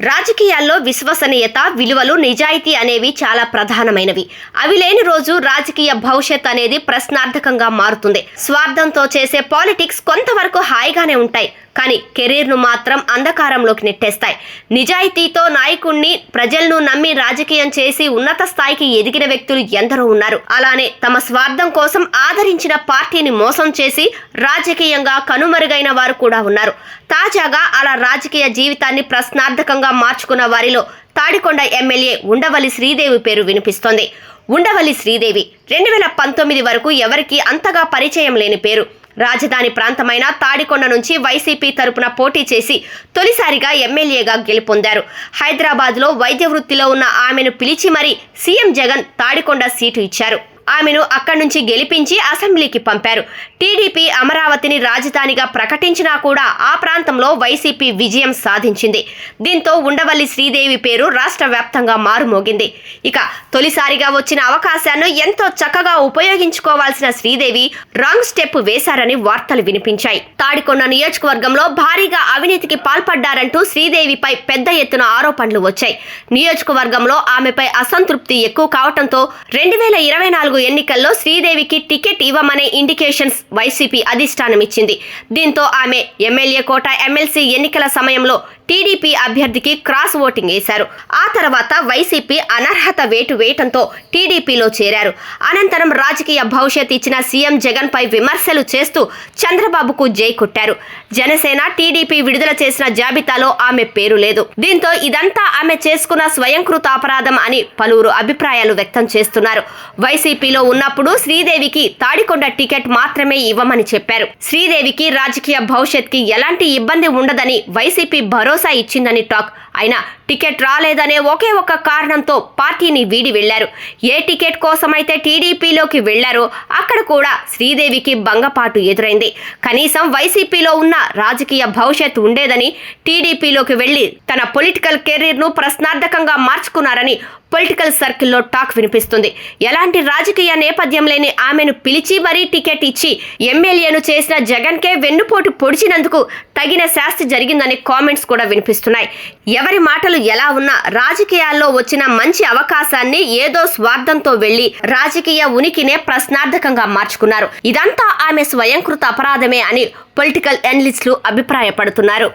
రాజకీయాల్లో విశ్వసనీయత విలువలు నిజాయితీ అనేవి చాలా ప్రధానమైనవి. అవి లేని రోజు రాజకీయ భవిష్యత్ అనేది ప్రశ్నార్థకంగా మారుతుంది. స్వార్థంతో చేసే పాలిటిక్స్ కొంతవరకు హాయిగానే ఉంటాయి. కానీ కెరీర్ను మాత్రం అంధకారంలోకి నెట్టేస్తాయి. నిజాయితీతో నాయకుణ్ణి ప్రజలను నమ్మి రాజకీయం చేసి ఉన్నత స్థాయికి ఎదిగిన వ్యక్తులు ఎందరో ఉన్నారు. అలానే తమ స్వార్థం కోసం ఆదరించిన పార్టీని మోసం చేసి రాజకీయంగా కనుమరుగైన వారు కూడా ఉన్నారు. తాజాగా అలా రాజకీయ జీవితాన్ని ప్రశ్నార్థకంగా మార్చుకున్న వారిలో తాడికొండ ఎమ్మెల్యే ఉండవల్లి శ్రీదేవి పేరు వినిపిస్తోంది. ఉండవల్లి శ్రీదేవి రెండు వేల పంతొమ్మిది వరకు ఎవరికీ అంతగా పరిచయం లేని పేరు. రాజధాని ప్రాంతమైన తాడికొండ నుంచి వైసీపీ తరపున పోటీ చేసి తొలిసారిగా ఎమ్మెల్యేగా గెలుపొందారు. హైదరాబాద్లో వైద్య వృత్తిలో ఉన్న ఆమెను పిలిచి మరీ సీఎం జగన్ తాడికొండ సీటు ఇచ్చారు. ఆమెను అక్కడి నుంచి గెలిపించి అసెంబ్లీకి పంపారు. టీడీపీ అమరావతిని రాజధానిగా ప్రకటించినా కూడా ఆ ప్రాంతంలో వైసీపీ విజయం సాధించింది. దీంతో ఉండవల్లి శ్రీదేవి పేరు రాష్ట్ర వ్యాప్తంగా మారుమోగింది. ఇక తొలిసారిగా వచ్చిన అవకాశాన్ని ఎంతో చక్కగా ఉపయోగించుకోవాల్సిన శ్రీదేవి రాంగ్ స్టెప్ వేశారని వార్తలు వినిపించాయి. తాడికొండ నియోజకవర్గంలో భారీగా అవినీతికి పాల్పడ్డారంటూ శ్రీదేవిపై పెద్ద ఎత్తున ఆరోపణలు వచ్చాయి. నియోజకవర్గంలో ఆమెపై అసంతృప్తి ఎక్కువ కావడంతో రెండు వేల ఇరవై నాలుగు ఎన్నికల్లో శ్రీదేవికి టికెట్ ఇవ్వమనే ఇండికేషన్స్ వైసీపీ అధిష్టానం ఇచ్చింది దీంతో ఆమె ఎమ్మెల్యే కోట ఎమ్మెల్సీ ఎన్నికల సమయంలో టీడీపీ అభ్యర్థికి క్రాస్ ఓటింగ్ వేశారు. ఆ తర్వాత వైసీపీ అనర్హత వేటు వేయటంతో టీడీపీలో చేరారు. అనంతరం రాజకీయ భవిష్యత్ ఇచ్చిన సీఎం జగన్ పై విమర్శలు చేస్తూ చంద్రబాబుకు జై కొట్టారు. జనసేన టీడీపీ విడుదల చేసిన జాబితాలో ఆమె పేరు లేదు. దీంతో ఇదంతా ఆమె చేసుకున్న స్వయంకృత అపరాధం అని పలువురు అభిప్రాయాలు వ్యక్తం చేస్తున్నారు. వైసీపీ టీడీపీలో ఉన్నప్పుడు శ్రీదేవికి తాడికొండ టికెట్ మాత్రమే ఇవ్వమని చెప్పారు. శ్రీదేవికి రాజకీయ భవిష్యత్కి ఎలాంటి ఇబ్బంది ఉండదని వైసీపీ భరోసా ఇచ్చిందని టాక్ అయినా టికెట్ రాలేదనే ఒకే ఒక కారణంతో పార్టీని వీడి వెళ్ళారు ఏ టికెట్ కోసమైతే టీడీపీలోకి వెళ్ళారో అక్కడ కూడా శ్రీదేవికి భంగపాటు ఎదురైంది. కనీసం వైసీపీలో ఉన్న రాజకీయ భవిష్యత్ ఉండేదని టీడీపీలోకి వెళ్ళి తన పొలిటికల్ కెరీర్ను ప్రశ్నార్థకంగా మార్చుకున్నారని పొలిటికల్ సర్కిల్లో టాక్ వినిపిస్తుంది. ఎలాంటి రాజకీయ నేపథ్యం లేని ఆమెను పిలిచి మరీ టికెట్ ఇచ్చి ఎమ్మెల్యేను చేసిన జగన్కే వెన్నుపోటు పొడిచినందుకు తగిన శాస్తి జరిగిందని కామెంట్స్ కూడా వినిపిస్తున్నాయి. ఎవరి మాటలు ఎలా ఉన్నా రాజకీయాల్లో వచ్చిన మంచి అవకాశాన్ని ఏదో స్వార్థంతో వెళ్ళి రాజకీయ ఉనికినే ప్రశ్నార్థకంగా మార్చుకున్నారు. ఇదంతా ఆమె స్వయంకృత అపరాధమే అని పొలిటికల్ ఎనలిస్టులు అభిప్రాయపడుతున్నారు.